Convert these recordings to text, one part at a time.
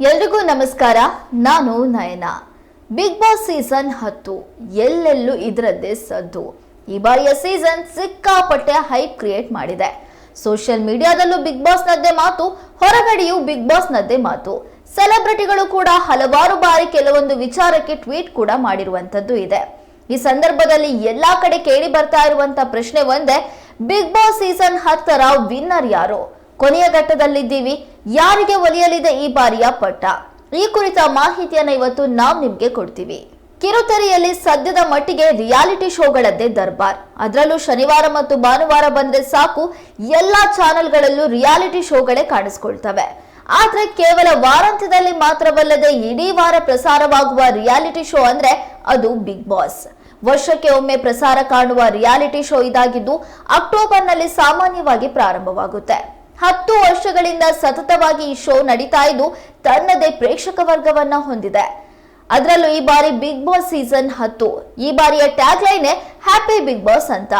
ಎಲ್ರಿಗೂ ನಮಸ್ಕಾರ. ನಾನು ನಯನ. ಬಿಗ್ ಬಾಸ್ ಸೀಸನ್ ಹತ್ತು ಎಲ್ಲೆಲ್ಲೂ ಇದರದ್ದೇ ಸದ್ದು. ಈ ಬಾರಿಯ ಸೀಸನ್ ಸಿಕ್ಕಾಪಟ್ಟೆ ಹೈಪ್ ಕ್ರಿಯೇಟ್ ಮಾಡಿದೆ. ಸೋಷಿಯಲ್ ಮೀಡಿಯಾದಲ್ಲೂ ಬಿಗ್ ಬಾಸ್ ನದ್ದೇ ಮಾತು, ಹೊರಗಡೆಯೂ ಬಿಗ್ ಬಾಸ್ ನದ್ದೇ ಮಾತು. ಸೆಲೆಬ್ರಿಟಿಗಳು ಕೂಡ ಹಲವಾರು ಬಾರಿ ಕೆಲವೊಂದು ವಿಚಾರಕ್ಕೆ ಟ್ವೀಟ್ ಕೂಡ ಮಾಡಿರುವಂತದ್ದು ಇದೆ. ಈ ಸಂದರ್ಭದಲ್ಲಿ ಎಲ್ಲಾ ಕಡೆ ಕೇಳಿ ಬರ್ತಾ ಇರುವಂತ ಪ್ರಶ್ನೆ ಒಂದೇ, ಬಿಗ್ ಬಾಸ್ ಸೀಸನ್ ಹತ್ತರ ವಿನ್ನರ್ ಯಾರು? ಕೊನೆಯ ಘಟ್ಟದಲ್ಲಿದ್ದೀವಿ. ಯಾರಿಗೆ ಒಲಿಯಲಿದೆ ಈ ಬಾರಿಯ ಪಟ್ಟ? ಈ ಕುರಿತ ಮಾಹಿತಿಯನ್ನು ಇವತ್ತು ನಾವು ನಿಮ್ಗೆ ಕೊಡ್ತೀವಿ. ಕಿರುತೆರೆಯಲ್ಲಿ ಸದ್ಯದ ಮಟ್ಟಿಗೆ ರಿಯಾಲಿಟಿ ಶೋಗಳದ್ದೇ ದರ್ಬಾರ್. ಅದರಲ್ಲೂ ಶನಿವಾರ ಮತ್ತು ಭಾನುವಾರ ಬಂದ್ರೆ ಸಾಕು ಎಲ್ಲಾ ಚಾನೆಲ್ಗಳಲ್ಲೂ ರಿಯಾಲಿಟಿ ಶೋಗಳೇ ಕಾಣಿಸ್ಕೊಳ್ತವೆ. ಆದ್ರೆ ಕೇವಲ ವಾರಾಂತ್ಯದಲ್ಲಿ ಮಾತ್ರವಲ್ಲದೆ ಇಡೀ ವಾರ ಪ್ರಸಾರವಾಗುವ ರಿಯಾಲಿಟಿ ಶೋ ಅಂದ್ರೆ ಅದು ಬಿಗ್ ಬಾಸ್. ವರ್ಷಕ್ಕೆ ಒಮ್ಮೆ ಪ್ರಸಾರ ಕಾಣುವ ರಿಯಾಲಿಟಿ ಶೋ ಇದಾಗಿದ್ದು ಅಕ್ಟೋಬರ್ನಲ್ಲಿ ಸಾಮಾನ್ಯವಾಗಿ ಪ್ರಾರಂಭವಾಗುತ್ತೆ. ಹತ್ತು ವರ್ಷಗಳಿಂದ ಸತತವಾಗಿ ಈ ಶೋ ನಡೀತಾ ಇದ್ದು, ತನ್ನದೇ ಪ್ರೇಕ್ಷಕ ವರ್ಗವನ್ನ ಹೊಂದಿದೆ. ಅದರಲ್ಲೂ ಈ ಬಾರಿ ಬಿಗ್ ಬಾಸ್ ಸೀಸನ್ ಹತ್ತು. ಈ ಬಾರಿಯ tag line happy Bigg Boss ಅಂತ.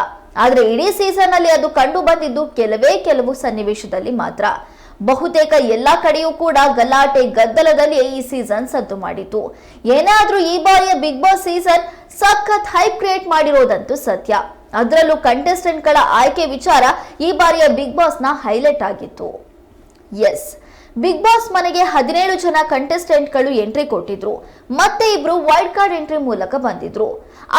ಆದ್ರೆ ಇಡೀ ಸೀಸನ್ ಅಲ್ಲಿ ಅದು ಕಂಡು ಬಂದಿದ್ದು ಕೆಲವೇ ಕೆಲವು ಸನ್ನಿವೇಶದಲ್ಲಿ ಮಾತ್ರ. ಬಹುತೇಕ ಎಲ್ಲಾ ಕಡೆಯೂ ಕೂಡ ಗಲಾಟೆ ಗದ್ದಲದಲ್ಲಿ ಈ ಸೀಸನ್ ಸದ್ದು ಮಾಡಿತು ಏನಾದ್ರೂ ಈ ಬಾರಿಯ ಬಿಗ್ ಬಾಸ್ ಸೀಸನ್ ಸಖತ್ ಹೈಪ್ ಕ್ರಿಯೇಟ್ ಮಾಡಿರೋದಂತೂ ಸತ್ಯ. ಅದರಲ್ಲೂ ಕಂಟೆಸ್ಟೆಂಟ್ಗಳ ಆಯ್ಕೆ ವಿಚಾರ ಈ ಬಾರಿಯ ಬಿಗ್ ಬಾಸ್ನ ಹೈಲೈಟ್ ಆಗಿತ್ತು. ಎಸ್ ಬಿಗ್ ಬಾಸ್ ಮನೆಗೆ ಹದಿನೇಳು ಜನ ಕಂಟೆಸ್ಟೆಂಟ್ಗಳು ಎಂಟ್ರಿ ಕೊಟ್ಟಿದ್ರು. ಮತ್ತೆ ಇಬ್ರು ವೈಲ್ಡ್ ಕಾರ್ಡ್ ಎಂಟ್ರಿ ಮೂಲಕ ಬಂದಿದ್ರು.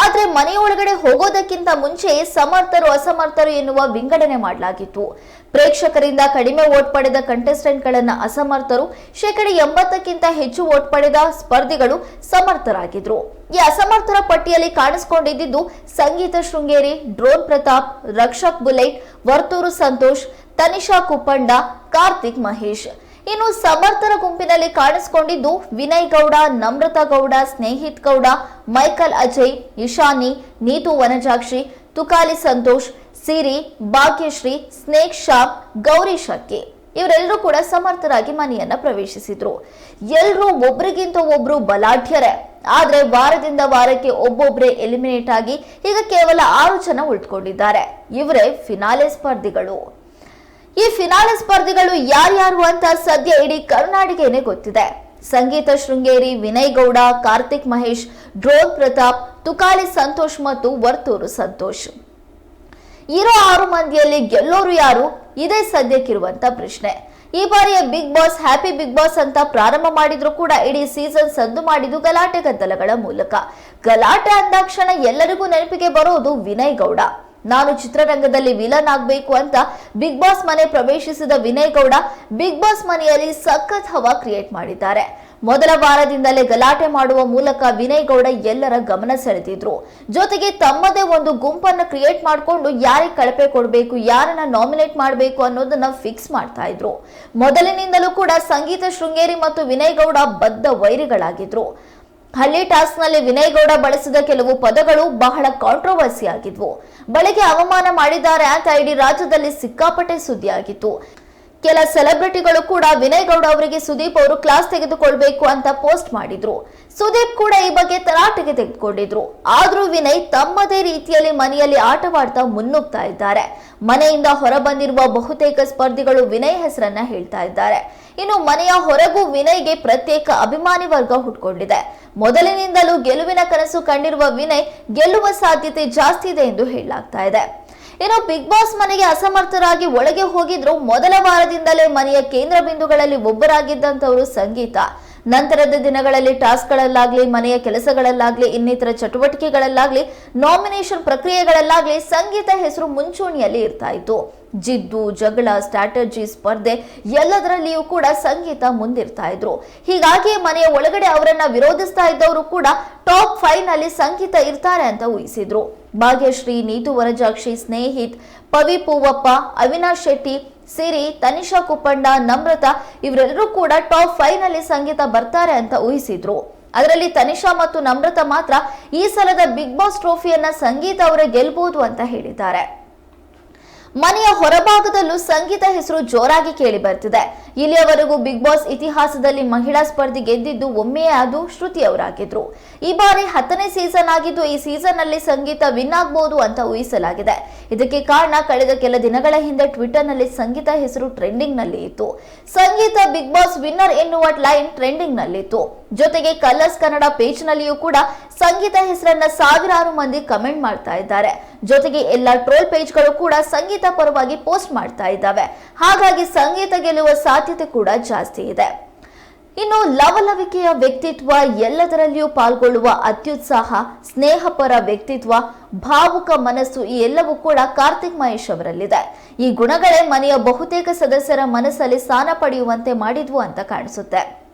ಆದ್ರೆ ಮನೆಯೊಳಗಡೆ ಹೋಗೋದಕ್ಕಿಂತ ಮುಂಚೆ ಸಮರ್ಥರು ಅಸಮರ್ಥರು ಎನ್ನುವ ವಿಂಗಡಣೆ ಮಾಡಲಾಗಿತ್ತು. ಪ್ರೇಕ್ಷಕರಿಂದ ಕಡಿಮೆ ಓಟ್ ಪಡೆದ ಕಂಟೆಸ್ಟೆಂಟ್ಗಳನ್ನ ಅಸಮರ್ಥರು ಶೇಕಡ ಎಂಬತ್ತಕ್ಕಿಂತ ಹೆಚ್ಚು ಓಟ್ ಪಡೆದ ಸ್ಪರ್ಧಿಗಳು ಸಮರ್ಥರಾಗಿದ್ರು. ಈ ಅಸಮರ್ಥರ ಪಟ್ಟಿಯಲ್ಲಿ ಕಾಣಿಸಿಕೊಂಡಿದ್ದು ಸಂಗೀತ ಶೃಂಗೇರಿ, ಡ್ರೋನ್ ಪ್ರತಾಪ್, ರಕ್ಷಕ್ ಬುಲೆಟ್, ವರ್ತೂರು ಸಂತೋಷ್ ತನಿಷಾ ಕುಪ್ಪಂಡ, ಕಾರ್ತಿಕ್ ಮಹೇಶ್. ಇನ್ನು ಸಮರ್ಥರ ಗುಂಪಿನಲ್ಲಿ ಕಾಣಿಸಿಕೊಂಡಿದ್ದು ವಿನಯ್ ಗೌಡ, ನಮ್ರತಾ ಗೌಡ, ಸ್ನೇಹಿತ್ ಗೌಡ, ಮೈಕಲ್ ಅಜಯ್, ಇಶಾನಿ, ನೀತು ವನಜಾಕ್ಷಿ, ತುಕಾಲಿ ಸಂತೋಷ್, ಸಿರಿ, ಭಾಗ್ಯಶ್ರೀ, ಸ್ನೇಕ್ ಶಾ ಗೌರಿ ಶಕ್ಕಿ ಇವರೆಲ್ಲರೂ ಕೂಡ ಸಮರ್ಥರಾಗಿ ಮನೆಯನ್ನ ಪ್ರವೇಶಿಸಿದ್ರು. ಎಲ್ಲರೂ ಒಬ್ರಿಗಿಂತ ಒಬ್ರು ಬಲಾಢ್ಯರೇ. ಆದ್ರೆ ವಾರದಿಂದ ವಾರಕ್ಕೆ ಒಬ್ಬೊಬ್ರೆ ಎಲಿಮಿನೇಟ್ ಆಗಿ ಈಗ ಕೇವಲ ಆರು ಜನ ಉಳ್ಕೊಂಡಿದ್ದಾರೆ. ಇವರೇ ಫಿನಾಲೆ ಸ್ಪರ್ಧಿಗಳು. ಈ ಫಿನಾಲೆ ಸ್ಪರ್ಧಿಗಳು ಯಾರ್ಯಾರು ಅಂತ ಸದ್ಯ ಇಡೀ ಕರ್ನಾಟಕನೇ ಗೊತ್ತಿದೆ. ಸಂಗೀತ ಶೃಂಗೇರಿ ವಿನಯ್ ಗೌಡ ಕಾರ್ತಿಕ್ ಮಹೇಶ್, ಡ್ರೋನ್ ಪ್ರತಾಪ್, ತುಕಾಲಿ ಸಂತೋಷ್ ಮತ್ತು ವರ್ತೂರು ಸಂತೋಷ್. ಇರೋ ಆರು ಮಂದಿಯಲ್ಲಿ ಗೆಲ್ಲೋರು ಯಾರು? ಇದೇ ಸದ್ಯಕ್ಕಿರುವಂತ ಪ್ರಶ್ನೆ. ಈ ಬಾರಿಯ Bigg Boss, happy Bigg Boss ಅಂತ ಪ್ರಾರಂಭ ಮಾಡಿದ್ರು ಕೂಡ ಇಡೀ ಸೀಸನ್ ಸದ್ದು ಮಾಡಿದ್ದು ಗಲಾಟೆ ಗದ್ದಲಗಳ ಮೂಲಕ. ಗಲಾಟೆ ಅಂದಾಕ್ಷಣ ಎಲ್ಲರಿಗೂ ನೆನಪಿಗೆ ಬರೋದು ವಿನಯ್ ಗೌಡ ನಾನು ಚಿತ್ರರಂಗದಲ್ಲಿ ವಿಲನ್ ಆಗಬೇಕು ಅಂತ ಬಿಗ್ ಬಾಸ್ ಮನೆ ಪ್ರವೇಶಿಸಿದ ವಿನಯ್ ಗೌಡ ಬಿಗ್ ಬಾಸ್ ಮನೆಯಲ್ಲಿ ಸಖತ್ ಹವಾ ಕ್ರಿಯೇಟ್ ಮಾಡಿದ್ದಾರೆ. ಮೊದಲ ವಾರದಿಂದಲೇ ಗಲಾಟೆ ಮಾಡುವ ಮೂಲಕ ವಿನಯ್ ಗೌಡ ಎಲ್ಲರ ಗಮನ ಸೆಳೆದಿದ್ರು. ಜೊತೆಗೆ ತಮ್ಮದೇ ಒಂದು ಗುಂಪನ್ನ ಕ್ರಿಯೇಟ್ ಮಾಡಿಕೊಂಡು ಯಾರಿಗೆ ಕಳಪೆ ಕೊಡಬೇಕು, ಯಾರನ್ನ ನಾಮಿನೇಟ್ ಮಾಡಬೇಕು ಅನ್ನೋದನ್ನ ಫಿಕ್ಸ್ ಮಾಡ್ತಾ ಇದ್ರು. ಮೊದಲಿನಿಂದಲೂ ಕೂಡ ಸಂಗೀತ, ಶೃಂಗೇರಿ ಮತ್ತು ವಿನಯ್ ಗೌಡ ಬದ್ಧ ವೈರಿಗಳಾಗಿದ್ರು. ಹಳ್ಳಿ ಟಾಸ್ಕ್ನಲ್ಲಿ ವಿನಯ್ ಗೌಡ ಬಳಸಿದ ಕೆಲವು ಪದಗಳು ಬಹಳ ಕಾಂಟ್ರೋವರ್ಸಿ ಆಗಿದ್ವು. ಬಳಿಕೆ ಅವಮಾನ ಮಾಡಿದ್ದಾರೆ ಅಂತ ಇಡೀ ರಾಜ್ಯದಲ್ಲಿ ಸಿಕ್ಕಾಪಟ್ಟೆ ಸುದ್ದಿಯಾಗಿತ್ತು. ಕೆಲ ಸೆಲೆಬ್ರಿಟಿಗಳು ಕೂಡ ವಿನಯ್ ಗೌಡ ಅವರಿಗೆ ಸುದೀಪ್ ಅವರು ಕ್ಲಾಸ್ ತೆಗೆದುಕೊಳ್ಬೇಕು ಅಂತ ಪೋಸ್ಟ್ ಮಾಡಿದ್ರು. ಸುದೀಪ್ ಕೂಡ ಈ ಬಗ್ಗೆ ತರಾಟೆಗೆ ತೆಗೆದುಕೊಂಡಿದ್ರು. ಆದ್ರೂ ವಿನಯ್ ತಮ್ಮದೇ ರೀತಿಯಲ್ಲಿ ಮನೆಯಲ್ಲಿ ಆಟವಾಡ್ತಾ ಮುನ್ನುಗ್ತಾ ಇದ್ದಾರೆ. ಮನೆಯಿಂದ ಹೊರಬಂದಿರುವ ಬಹುತೇಕ ಸ್ಪರ್ಧಿಗಳು ವಿನಯ್ ಹೆಸರನ್ನ ಹೇಳ್ತಾ ಇದ್ದಾರೆ. ಇನ್ನು ಮನೆಯ ಹೊರಗೂ ವಿನಯ್ಗೆ ಪ್ರತ್ಯೇಕ ಅಭಿಮಾನಿ ವರ್ಗ ಹುಟ್ಕೊಂಡಿದೆ. ಮೊದಲಿನಿಂದಲೂ ಗೆಲುವಿನ ಕನಸು ಕಂಡಿರುವ ವಿನಯ್ ಗೆಲ್ಲುವ ಸಾಧ್ಯತೆ ಜಾಸ್ತಿ ಇದೆ ಎಂದು ಹೇಳಲಾಗ್ತಾ ಇದೆ. ಇನ್ನು ಬಿಗ್ ಬಾಸ್ ಮನೆಗೆ ಅಸಮರ್ಥರಾಗಿ ಒಳಗೆ ಹೋಗಿದ್ರು ಮೊದಲ ವಾರದಿಂದಲೇ ಮನೆಯ ಕೇಂದ್ರ ಬಿಂದುಗಳಲ್ಲಿ ಒಬ್ಬರಾಗಿದ್ದಂಥವರು ಸಂಗೀತ. ನಂತರದ ದಿನಗಳಲ್ಲಿ ಟಾಸ್ಕ್ಗಳಲ್ಲಾಗಲಿ, ಮನೆಯ ಕೆಲಸಗಳಲ್ಲಾಗಲಿ, ಇನ್ನಿತರ ಚಟುವಟಿಕೆಗಳಲ್ಲಾಗಲಿ ನಾಮಿನೇಷನ್ ಪ್ರಕ್ರಿಯೆಗಳಲ್ಲಾಗಲಿ ಸಂಗೀತ ಹೆಸರು ಮುಂಚೂಣಿಯಲ್ಲಿ ಇರ್ತಾ ಇತ್ತು. ಜಿದ್ದು, ಜಗಳ ಸ್ಟ್ರಾಟಜಿ ಸ್ಪರ್ಧೆ ಎಲ್ಲದರಲ್ಲಿಯೂ ಕೂಡ ಸಂಗೀತ ಮುಂದಿರ್ತಾ ಇದ್ರು. ಹೀಗಾಗಿ ಮನೆಯ ಒಳಗಡೆ ಅವರನ್ನ ವಿರೋಧಿಸ್ತಾ ಇದ್ದವರು ಕೂಡ ಟಾಪ್ ಫೈವ್ನಲ್ಲಿ ಸಂಗೀತ ಇರ್ತಾರೆ ಅಂತ ಊಹಿಸಿದ್ರು. ಭಾಗ್ಯಶ್ರೀ, ನೀತು ವರಜಾಕ್ಷಿ, ಸ್ನೇಹಿತ್, ಪವಿ ಪೂವಪ್ಪ, ಅವಿನಾಶ್ ಶೆಟ್ಟಿ ಸಿರಿ, ತನಿಷಾ ಕುಪ್ಪಂಡ, ನಮ್ರತಾ ಇವರೆಲ್ಲರೂ ಕೂಡ ಟಾಪ್ ಫೈವ್ನಲ್ಲಿ ಸಂಗೀತ ಬರ್ತಾರೆ ಅಂತ ಊಹಿಸಿದ್ರು. ಅದರಲ್ಲಿ ತನಿಷಾ ಮತ್ತು ನಮ್ರತಾ ಮಾತ್ರ ಈ ಸಲದ ಬಿಗ್ ಬಾಸ್ ಟ್ರೋಫಿಯನ್ನ ಸಂಗೀತ ಅವರೇ ಗೆಲ್ಬಹುದು ಅಂತ ಹೇಳಿದ್ದಾರೆ. ಮನೆಯ ಹೊರಭಾಗದಲ್ಲೂ ಸಂಗೀತ ಹೆಸರು ಜೋರಾಗಿ ಕೇಳಿ ಬರ್ತಿದೆ. ಇಲ್ಲಿಯವರೆಗೂ ಬಿಗ್ ಬಾಸ್ ಇತಿಹಾಸದಲ್ಲಿ ಮಹಿಳಾ ಸ್ಪರ್ಧಿ ಗೆದ್ದಿದ್ದು ಒಮ್ಮೆಯೇ ಅದು ಶ್ರುತಿ ಅವರಾಗಿದ್ರು. ಈ ಬಾರಿ ಹತ್ತನೇ ಸೀಸನ್ ಆಗಿದ್ದು ಈ ಸೀಸನ್ನಲ್ಲಿ ಸಂಗೀತ ವಿನ್ ಆಗಬಹುದು ಅಂತ ಊಹಿಸಲಾಗಿದೆ. ಇದಕ್ಕೆ ಕಾರಣ ಕಳೆದ ಕೆಲ ದಿನಗಳ ಹಿಂದೆ ಟ್ವಿಟರ್ನಲ್ಲಿ ಸಂಗೀತ ಹೆಸರು ಟ್ರೆಂಡಿಂಗ್ನಲ್ಲಿ ಇತ್ತು. ಸಂಗೀತ ಬಿಗ್ ಬಾಸ್ ವಿನ್ನರ್ ಎನ್ನುವ ಲೈನ್ ಟ್ರೆಂಡಿಂಗ್ ನಲ್ಲಿತ್ತು ಜೊತೆಗೆ ಕಲರ್ಸ್ ಕನ್ನಡ ಪೇಜ್ ನಲ್ಲಿಯೂ ಕೂಡ ಸಂಗೀತ ಹೆಸರನ್ನ ಸಾವಿರಾರು ಮಂದಿ ಕಮೆಂಟ್ ಮಾಡ್ತಾ ಇದ್ದಾರೆ. ಜೊತೆಗೆ ಎಲ್ಲ ಟ್ರೋಲ್ ಪೇಜ್ಗಳು ಕೂಡ ಸಂಗೀತ ಪರವಾಗಿ ಪೋಸ್ಟ್ ಮಾಡ್ತಾ ಇದ್ದಾವೆ. ಹಾಗಾಗಿ ಸಂಗೀತ ಗೆಲ್ಲುವ ಸಾಧ್ಯತೆ ಕೂಡ ಜಾಸ್ತಿ ಇದೆ. ಇನ್ನು ಲವಲವಿಕೆಯ ವ್ಯಕ್ತಿತ್ವ ಎಲ್ಲದರಲ್ಲಿಯೂ ಪಾಲ್ಗೊಳ್ಳುವ ಅತ್ಯುತ್ಸಾಹ, ಸ್ನೇಹಪರ ವ್ಯಕ್ತಿತ್ವ, ಭಾವುಕ ಮನಸ್ಸು ಈ ಎಲ್ಲವೂ ಕೂಡ ಕಾರ್ತಿಕ್ ಮಹೇಶ್ ಅವರಲ್ಲಿದೆ. ಈ ಗುಣಗಳೇ ಮನೆಯ ಬಹುತೇಕ ಸದಸ್ಯರ ಮನಸ್ಸಲ್ಲಿ ಸ್ಥಾನ ಪಡೆಯುವಂತೆ ಮಾಡಿದ್ವು ಅಂತ ಕಾಣಿಸುತ್ತೆ.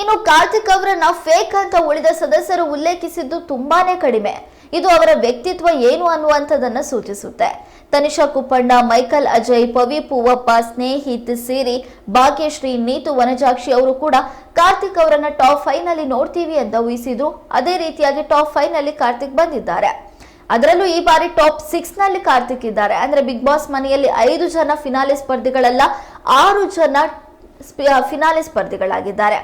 ಇನ್ನು ಕಾರ್ತಿಕ್ ಅವರನ್ನ ಫೇಕ್ ಅಂತ ಉಳಿದ ಸದಸ್ಯರು ಉಲ್ಲೇಖಿಸಿದ್ದು ತುಂಬಾನೇ ಕಡಿಮೆ. ಇದು ಅವರ ವ್ಯಕ್ತಿತ್ವ ಏನು ಅನ್ನುವಂಥದ್ದನ್ನ ಸೂಚಿಸುತ್ತೆ. ತನಿಷಾ ಕುಪ್ಪಣ್ಣ, ಮೈಕಲ್ ಅಜಯ್, ಪವಿ ಪೂವಪ್ಪ, ಸ್ನೇಹಿತ್ ಸೇರಿ, ಭಾಗ್ಯಶ್ರೀ, ನೀತು ವನಜಾಕ್ಷಿ ಅವರು ಕೂಡ ಕಾರ್ತಿಕ್ ಅವರನ್ನ ಟಾಪ್ ಫೈವ್ನಲ್ಲಿ ನೋಡ್ತೀವಿ ಅಂತ ಊಹಿಸಿದ್ರು. ಅದೇ ರೀತಿಯಾಗಿ ಟಾಪ್ ಫೈವ್ನಲ್ಲಿ ಕಾರ್ತಿಕ್ ಬಂದಿದ್ದಾರೆ. ಅದರಲ್ಲೂ ಈ ಬಾರಿ ಟಾಪ್ ಸಿಕ್ಸ್ನಲ್ಲಿ ಕಾರ್ತಿಕ್ ಇದ್ದಾರೆ. ಅಂದ್ರೆ ಬಿಗ್ ಬಾಸ್ ಮನೆಯಲ್ಲಿ ಐದು ಜನ ಫಿನಾಲೆ ಸ್ಪರ್ಧಿಗಳಲ್ಲ, ಆರು ಜನ ಫಿನಾಲೆ ಸ್ಪರ್ಧಿಗಳಾಗಿದ್ದಾರೆ.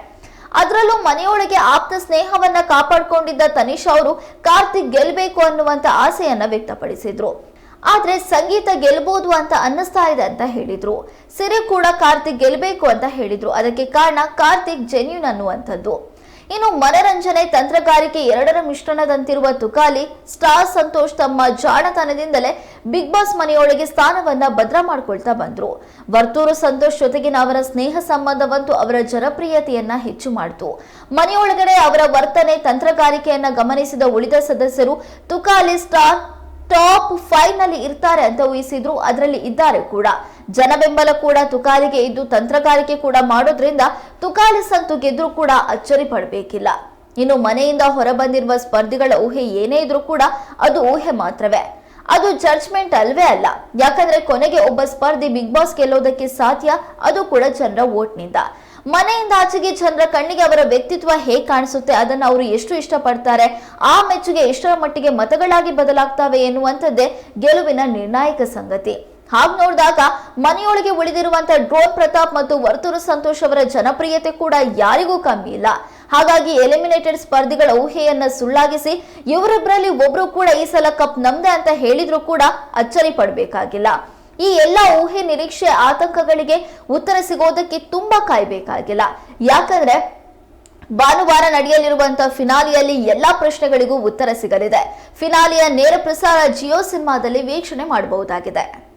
ಅದರಲ್ಲೂ ಮನೆಯೊಳಗೆ ಆಪ್ತ ಸ್ನೇಹವನ್ನ ಕಾಪಾಡಿಕೊಂಡಿದ್ದ ತನಿಷಾ ಅವರು ಕಾರ್ತಿಕ್ ಗೆಲ್ಬೇಕು ಅನ್ನುವಂತ ಆಸೆಯನ್ನ ವ್ಯಕ್ತಪಡಿಸಿದ್ರು. ಆದ್ರೆ ಸಂಗೀತ ಗೆಲ್ಬಹುದು ಅಂತ ಅನ್ನಿಸ್ತಾ ಇದೆ ಅಂತ ಹೇಳಿದ್ರು. ಸಿರಿ ಕೂಡ ಕಾರ್ತಿಕ್ ಗೆಲ್ಬೇಕು ಅಂತ ಹೇಳಿದ್ರು. ಅದಕ್ಕೆ ಕಾರಣ ಕಾರ್ತಿಕ್ ಜೆನ್ಯೂನ್ ಅನ್ನುವಂಥದ್ದು. ಇನ್ನು ಮನರಂಜನೆ ತಂತ್ರಗಾರಿಕೆ ಎರಡರ ಮಿಶ್ರಣದಂತಿರುವ ತುಕಾಲಿ, ಸ್ಟಾರ್ ಸಂತೋಷ್ ತಮ್ಮ ಜಾಣತನದಿಂದಲೇ ಬಿಗ್ ಬಾಸ್ ಮನೆಯೊಳಗೆ ಸ್ಥಾನವನ್ನ ಭದ್ರ ಮಾಡಿಕೊಳ್ತಾ ಬಂದ್ರು. ವರ್ತೂರು ಸಂತೋಷ್ ಜೊತೆಗಿನ ಅವರ ಸ್ನೇಹ ಸಂಬಂಧವಂತೂ ಅವರ ಜನಪ್ರಿಯತೆಯನ್ನ ಹೆಚ್ಚು ಮಾಡಿತು. ಮನೆಯೊಳಗಡೆ ಅವರ ವರ್ತನೆ, ತಂತ್ರಗಾರಿಕೆಯನ್ನ ಗಮನಿಸಿದ ಉಳಿದ ಸದಸ್ಯರು ತುಕಾಲಿ, ಸ್ಟಾರ್ ಟಾಪ್ ಫೈವ್ನಲ್ಲಿ ಇರ್ತಾರೆ ಅಂತ ಊಹಿಸಿದ್ರು. ಅದರಲ್ಲಿ ಇದ್ದಾರೆ ಕೂಡ. ಜನ ಬೆಂಬಲ ಕೂಡ ತುಕಾಲಿಗೆ ಇದ್ದು ತಂತ್ರಗಾರಿಕೆ ಕೂಡ ಮಾಡೋದ್ರಿಂದ ತುಕಾಲಿ ಸಂತು ಗೆದ್ರು ಕೂಡ ಅಚ್ಚರಿ ಪಡಬೇಕಿಲ್ಲ. ಇನ್ನು ಮನೆಯಿಂದ ಹೊರಬಂದಿರುವ ಸ್ಪರ್ಧಿಗಳ ಊಹೆ ಏನೇ ಇದ್ರೂ ಕೂಡ ಅದು ಊಹೆ ಮಾತ್ರವೇ. ಅದು ಜಡ್ಜ್ಮೆಂಟ್ ಅಲ್ವೇ ಅಲ್ಲ. ಯಾಕಂದ್ರೆ ಕೊನೆಗೆ ಒಬ್ಬ ಸ್ಪರ್ಧಿ ಬಿಗ್ ಬಾಸ್ ಗೆಲ್ಲೋದಕ್ಕೆ ಸಾಧ್ಯ ಅದು ಕೂಡ ಜನರ ವೋಟ್ನಿಂದ. ಮನೆಯಿಂದ ಆಚೆಗೆ ಜನರ ಕಣ್ಣಿಗೆ ಅವರ ವ್ಯಕ್ತಿತ್ವ ಹೇಗೆ ಕಾಣಿಸುತ್ತೆ? ಅದನ್ನ ಅವರು ಎಷ್ಟು ಇಷ್ಟಪಡ್ತಾರೆ? ಆ ಮೆಚ್ಚುಗೆ ಎಷ್ಟರ ಮಟ್ಟಿಗೆ ಮತಗಳಾಗಿ ಬದಲಾಗ್ತವೆ ಎನ್ನುವಂಥದ್ದೇ ಗೆಲುವಿನ ನಿರ್ಣಾಯಕ ಸಂಗತಿ. ಹಾಗೆ ನೋಡಿದಾಗ ಮನೆಯೊಳಗೆ ಉಳಿದಿರುವಂತಹ ಡ್ರೋನ್ ಪ್ರತಾಪ್ ಮತ್ತು ವರ್ತೂರು ಸಂತೋಷ್ ಅವರ ಜನಪ್ರಿಯತೆ ಕೂಡ ಯಾರಿಗೂ ಕಮ್ಮಿ ಇಲ್ಲ. ಹಾಗಾಗಿ ಎಲಿಮಿನೇಟೆಡ್ ಸ್ಪರ್ಧಿಗಳ ಊಹೆಯನ್ನ ಸುಳ್ಳಾಗಿಸಿ ಇವರಿಬ್ಬರಲ್ಲಿ ಒಬ್ರು ಕೂಡ ಈ ಸಲ ಕಪ್ ನಮ್ದೆ ಅಂತ ಹೇಳಿದ್ರು ಕೂಡ ಅಚ್ಚರಿ ಪಡಬೇಕಾಗಿಲ್ಲ. ಈ ಎಲ್ಲ ಊಹೆ ನಿರೀಕ್ಷೆ ಆತಂಕಗಳಿಗೆ ಉತ್ತರ ಸಿಗೋದಕ್ಕೆ ತುಂಬಾ ಕಾಯ್ಬೇಕಾಗಿಲ್ಲ. ಯಾಕಂದ್ರೆ ಭಾನುವಾರ ನಡೆಯಲಿರುವಂತಹ ಫಿನಾಲಿಯಲ್ಲಿ ಎಲ್ಲಾ ಪ್ರಶ್ನೆಗಳಿಗೂ ಉತ್ತರ ಸಿಗಲಿದೆ. ಫಿನಾಲಿಯ ನೇರ ಪ್ರಸಾರ ಜಿಯೋ ಸಿನಿಮಾದಲ್ಲಿ ವೀಕ್ಷಣೆ ಮಾಡಬಹುದಾಗಿದೆ.